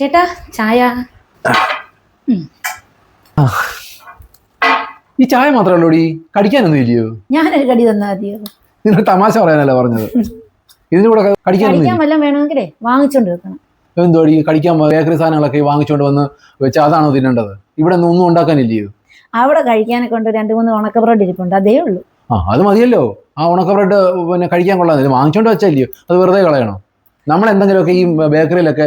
ചേട്ടാ ചായ. ഈ ചായ മാത്രമേ ഉള്ളൂടി കടിക്കാനൊന്നും ഇല്ലയോ? ഞാനൊരു കടി തന്നാ മതിയോ നിങ്ങൾ തമാശ പറയാനല്ല പറഞ്ഞത്? ഇതിന് കൂടെ കടിക്കാനൊന്നും കഴിക്കാൻ വല്ലതും വേണമെങ്കിലേ വാങ്ങിച്ചോണ്ട് വെക്കണം. എന്തോ കടിക്കാൻ ബേക്കറി സാധനങ്ങളൊക്കെ വാങ്ങിച്ചോണ്ട് വന്ന് വെച്ചാൽ അതാണോ തിന്നേണ്ടത്? ഇവിടെ ഒന്നും ഒന്നും ഉണ്ടാക്കാനില്ലയോ? അവിടെ കഴിക്കാനൊക്കെ ഉണ്ട് രണ്ട് മൂന്ന് ഉണക്ക ബ്രെഡ് ഇരിപ്പുണ്ട് അതേ ഉള്ളൂ. ആ അത് മതിയല്ലോ. ആ ഉണക്ക ബ്രെഡ് പിന്നെ കഴിക്കാൻ കൊള്ളാന്നില്ല വാങ്ങിച്ചോണ്ട് വെച്ചല്ലയോ അത് വെറുതെ കളയണോ? നമ്മൾ എന്തെങ്കിലുമൊക്കെ ഈ ബേക്കറിയിലൊക്കെ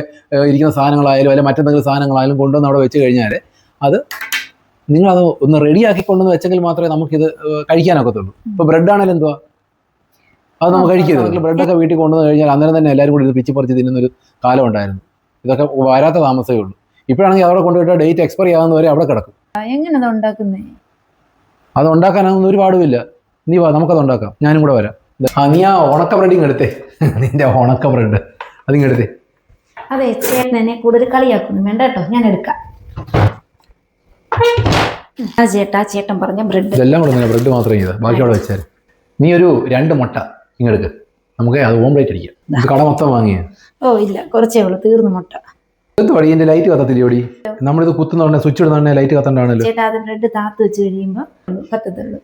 ഇരിക്കുന്ന സാധനങ്ങളായാലും അല്ലെങ്കിൽ മറ്റെന്തെങ്കിലും സാധനങ്ങളായാലും കൊണ്ടുവന്ന് അവിടെ വെച്ച് കഴിഞ്ഞാൽ അത് നിങ്ങൾ അത് ഒന്ന് റെഡിയാക്കി കൊണ്ടുവന്ന് വെച്ചെങ്കിൽ മാത്രമേ നമുക്കിത് കഴിക്കാനൊക്കത്തുള്ളൂ. ഇപ്പോൾ ബ്രെഡ് ആണെങ്കിലും എന്തുവാ? അത് നമുക്ക് കഴിക്കരുത്. ബ്രെഡൊക്കെ വീട്ടിൽ കൊണ്ടുവന്ന് കഴിഞ്ഞാൽ അന്നേരം തന്നെ എല്ലാവരും കൂടി ഇത് പിച്ചി പറിച്ച് തിന്നുന്നൊരു കാലം ഉണ്ടായിരുന്നു. ഇതൊക്കെ വരാത്ത താമസമേ ഉള്ളൂ. ഇപ്പോഴാണെങ്കിൽ അവിടെ കൊണ്ടുപോയിട്ട് ഡേറ്റ് എക്സ്പയർ ആകുന്ന വരെ അവിടെ കിടക്കും. എങ്ങനെ അത് ഉണ്ടാക്കുന്നേ? അത് ഉണ്ടാക്കാനൊന്നും ഒരു പാടുമില്ല നീ വാ നമുക്കത് ഉണ്ടാക്കാം. ഞാനും കൂടെ വരാം. നീ ആ ഉണക്ക ബ്രെഡ് എടുത്തേ. നിന്റെ ഉണക്ക ബ്രെഡ് അതിങ് എടുത്തേ. അതെ ചേട്ടൻ എന്നെ കൂടുതൽ കളിയാക്കുന്നു. വേണ്ട കേട്ടോ ഞാൻ എടുക്കാം. ആ ചേട്ടാ ചേട്ടൻ പറഞ്ഞ ബ്രെഡ് ഇതെല്ലാം കൂടെ തന്നെ ബ്രെഡ് മാത്രം ചെയ്ത്. ബാക്കി അവിടെ വെച്ചാൽ. നീ ഒരു രണ്ട് മുട്ട ഇങ്ങെടുക്ക് നമുക്ക് അത് ഓംപ്ലേറ്റ് അടിക്കാം. കട മൊത്തം വാങ്ങിയ. ഓ ഇല്ല കുറച്ചേ ഉള്ളൂ തീർന്നു മുട്ട. എന്ത് വഴി എന്റെ ലൈറ്റ് കത്തത്തില്ല ഓടി നമ്മളിത് കുത്തുന്ന സ്വിച്ച് ഇടുന്ന ലൈറ്റ് കത്തണ്ടാണല്ലോ ചേട്ടാ അത് ബ്രെഡ് താത്ത് വെച്ച് കഴിയുമ്പോൾ പറ്റത്തുള്ളൂ.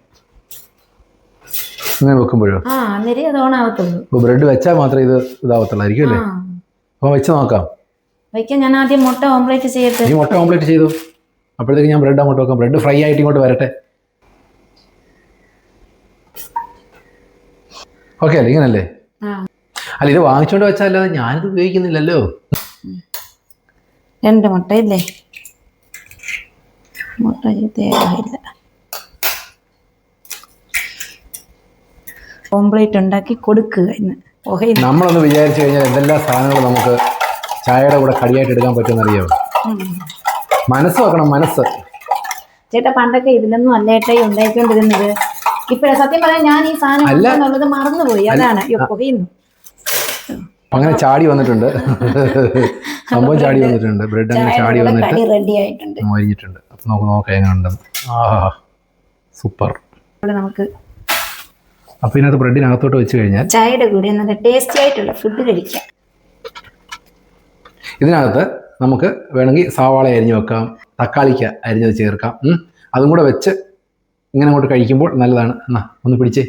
ഇങ്ങനെ വെക്കുമ്പോഴോ? ആ അന്നേരം അത് ഓണാവത്തുള്ളൂ അപ്പോൾ ബ്രെഡ് വെച്ചാൽ മാത്രമേ ഇത് ഇതാവത്തുള്ളായിരിക്കും അല്ലേ? അപ്പോൾ വെച്ച് നോക്കാം. വയ്ക്കാൻ ഞാൻ ആദ്യം മുട്ട ഓംപ്ലേറ്റ് ചെയ്യട്ടെ നീ മുട്ട ഓംപ്ലേറ്റ് ചെയ്തു. അപ്പോഴത്തേക്ക് ഞാൻ ബ്രെഡ് അങ്ങോട്ട് വെക്കാം. ബ്രെഡ് ഫ്രൈ ആയിട്ട് ഇങ്ങോട്ട് വരട്ടെ. ഓക്കെ അല്ലേ? ഇങ്ങനല്ലേ? അല്ല ഇത് വാങ്ങിച്ചോണ്ട് വെച്ചാലോ ഞാനിത് ഉപയോഗിക്കുന്നില്ലല്ലോ. രണ്ട് മുട്ട ഇല്ലേ മുട്ട തേയില്ല ഓംപ്ലേറ്റ് ഉണ്ടാക്കി കൊടുക്കുക ഇന്ന് പുകയിൽ നമ്മളൊന്ന് വിചാരിച്ചു കഴിഞ്ഞാൽ എന്തെല്ലാം സാധനങ്ങൾ നമുക്ക് ചായയുടെ കൂടെ കടിയായിട്ട് എടുക്കാൻ പറ്റുമെന്ന് അറിയാം മനസ്സ് വെക്കണം മനസ്സ്. ചേട്ടാ പണ്ടൊക്കെ ഇതിലൊന്നും അല്ല അല്ലേട്ടേ ഉണ്ടായിക്കൊണ്ടിരുന്നത്. ഇപ്പഴ സത്യം പറയാൻ ഞാൻ ഈ സാധനം. എന്നുള്ളത് മറന്നുപോയി. അതാണ്. പുകയുന്നു. അങ്ങനെ ചാടി വന്നിട്ടുണ്ട്. സംഭവം ചാടി വന്നിട്ടുണ്ട്. ബ്രെഡ് അങ്ങനെ ചാടി വന്നിട്ട് റെഡി ആയിട്ടുണ്ട്. മൊരിഞ്ഞിട്ടുണ്ട് അപ്പം നമുക്ക് നോക്കാം എങ്ങനെ ഉണ്ടെന്ന് ആ സൂപ്പർ നമുക്ക് അപ്പം ഇതിനകത്ത് ബ്രെഡിനകത്തോട്ട് വെച്ച് കഴിഞ്ഞാൽ ചായയുടെ കൂടെ നല്ല ടേസ്റ്റി ആയിട്ടുള്ള ഫുഡ് കഴിക്കാം. ഇതിനകത്ത് നമുക്ക് വേണമെങ്കിൽ സവാള അരിഞ്ഞു വെക്കാം തക്കാളിക്ക അരിഞ്ഞത് ചേർക്കാം. അതും കൂടെ വെച്ച് ഇങ്ങനെ അങ്ങോട്ട് കഴിക്കുമ്പോൾ നല്ലതാണ്. എന്നാ ഒന്ന് പിടിച്ചേ.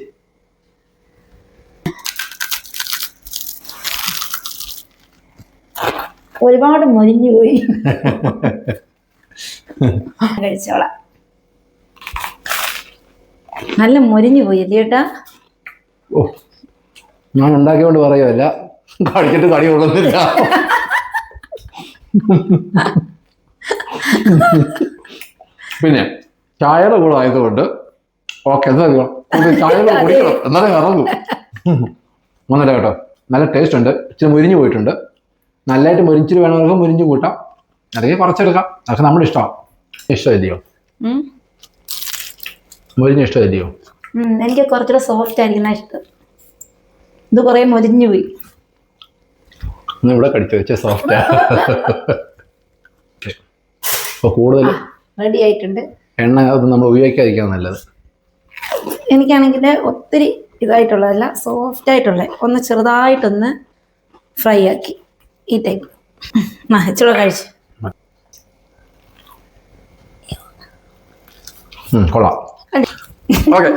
ഒരുപാട് മൊരിഞ്ഞു പോയി. കഴിച്ചോളാം. നല്ല മൊരിഞ്ഞു പോയി ചേട്ടാ ഓ ഞാൻ ഉണ്ടാക്കിയോണ്ട് പറയുമല്ല കാണിച്ചിട്ട് കടി കൊള്ളുന്നില്ല. പിന്നെ ചായയുടെ കൂടെ ആയതുകൊണ്ട് ഓക്കെ എന്താ ചായയുടെ കുടിക്കണം. എന്നാലേ ഇറങ്ങും ഒന്നല്ല കേട്ടോ. നല്ല ടേസ്റ്റ് ഉണ്ട്. ഇച്ചിരി മുരിഞ്ഞു പോയിട്ടുണ്ട്. നല്ലതായിട്ട് മുരിച്ചിട്ട് വേണമെങ്കിൽ മുരിഞ്ഞു കൂട്ടാം. അല്ലെങ്കിൽ കുറച്ചെടുക്കാം. അതൊക്കെ നമ്മുടെ ഇഷ്ടമാണ് ഇഷ്ടമില്ലയോ. മുരിഞ്ഞ ഇഷ്ടമില്ലയോ എനിക്ക് കുറച്ചുകൂടെ സോഫ്റ്റ് ആയിരിക്കുന്ന ഇഷ്ടം. ഇത് കുറേ മൊരിഞ്ഞു പോയി. ഇവിടെ കടിച്ചു വെച്ച സോഫ്റ്റ് അപ്പോൾ കൂടുതൽ റെഡി ആയിട്ടുണ്ട്. എണ്ണ നമ്മൾ ഉപയോഗിക്കാതിരിക്കാൻ നല്ലത്. എനിക്കാണെങ്കിൽ ഒത്തിരി ഇതായിട്ടുള്ളതല്ല സോഫ്റ്റ് ആയിട്ടുള്ള ഒന്ന് ചെറുതായിട്ടൊന്ന് ഫ്രൈ ആക്കി. ഈ ടൈപ്പ് നഹച്ചുള്ള കഴിച്ചു. കൊള്ളാം. ഓക്കെ